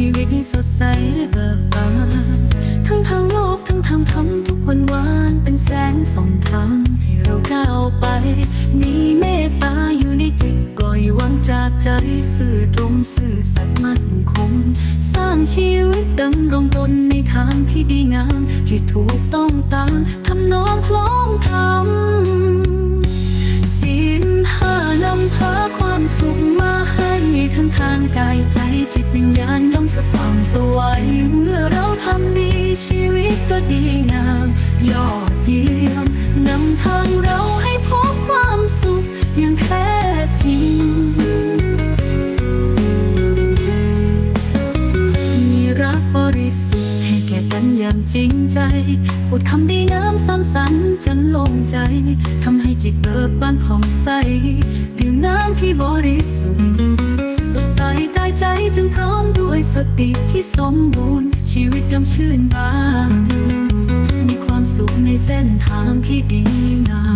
ชีวิตให้สดใสและเบิกบานทั้งทางโลกทั้งทางธรรมทุกวันวานเป็นแสงส่องทางให้เราก้าวไป มีเมตตาอยู่ในจิตปล่อยวางจากใจสื่อตรงสื่อสัตย์มั่นคง สร้างชีวิตดำรงตนในทางที่ดีงามที่ถูกต้องตามทำนองคล้องธรรม สว่างสวยเมื่อเราทำดีชีวิตก็ดีงามยอดเยี่ยมนำทางเราให้พบความสุขอย่างแท้จริง มีรักบริสุทธิ์ให้แก่กันอย่างจริงใจพูดคำดีงามสร้างสรรค์จนโล่งใจทำให้จิตเบิกบานผ่องใสดื่มน้ำที่บริสุทธิ์ สติที่สมบูรณ์ ชีวิตกำชื่นบาน มีความสุขในเส้นทางที่ดีงาม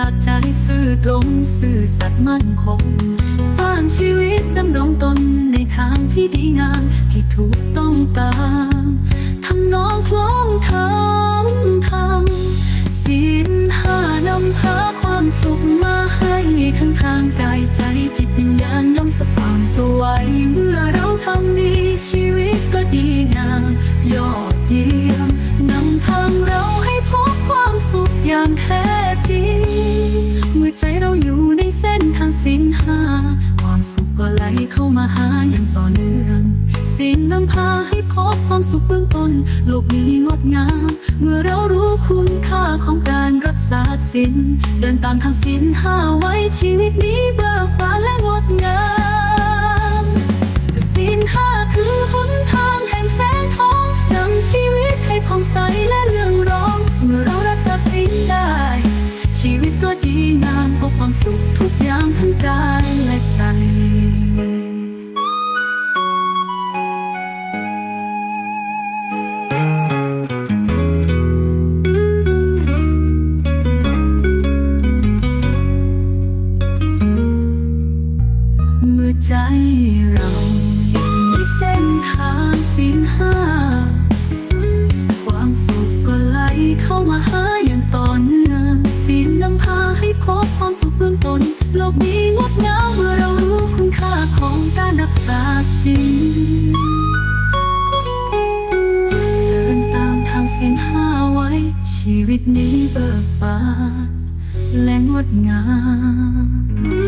จากใจซื่อตรงซื่อสัตย์มั่นคง สร้างชีวิตดำรงตนในทางที่ดีงามที่ถูกต้องตามทำนองคล้องทำทำศีลห้านำพาความสุขมาให้ทั้งทางกายใจจิตวิญญาณย่อมสว่างสวัยเมื่อเราทำดีชีวิตก็ดีงามยอดเยี่ยมนำทางเราให้พบความสุขอย่างแท้จริง ใจเราอยู่ในเส้นทางสินหา ความสุขก็ไหลเข้ามาหาอย่างต่อเนื่องสินนำพาให้พบความสุขเบื้องต้นโลกนี้งดงาม เมื่อเรารู้คุณค่าของการรักษาสินเดินตามทางสินห้าไว้ชีวิตนี้เบิกบานและงดงาม ใจเราอยู่ในเส้นทางศีลห้า ความสุขก็ไหลเข้ามาหาอย่างต่อเนื่องศีลนำพาให้พบความสุขเบื้องต้นโลกนี้งดงามเมื่อเรารู้คุณค่าของการรักษาศีลเดินตามทางศีลห้าไว้ ชีวิตนี้เบิกบานและงดงาม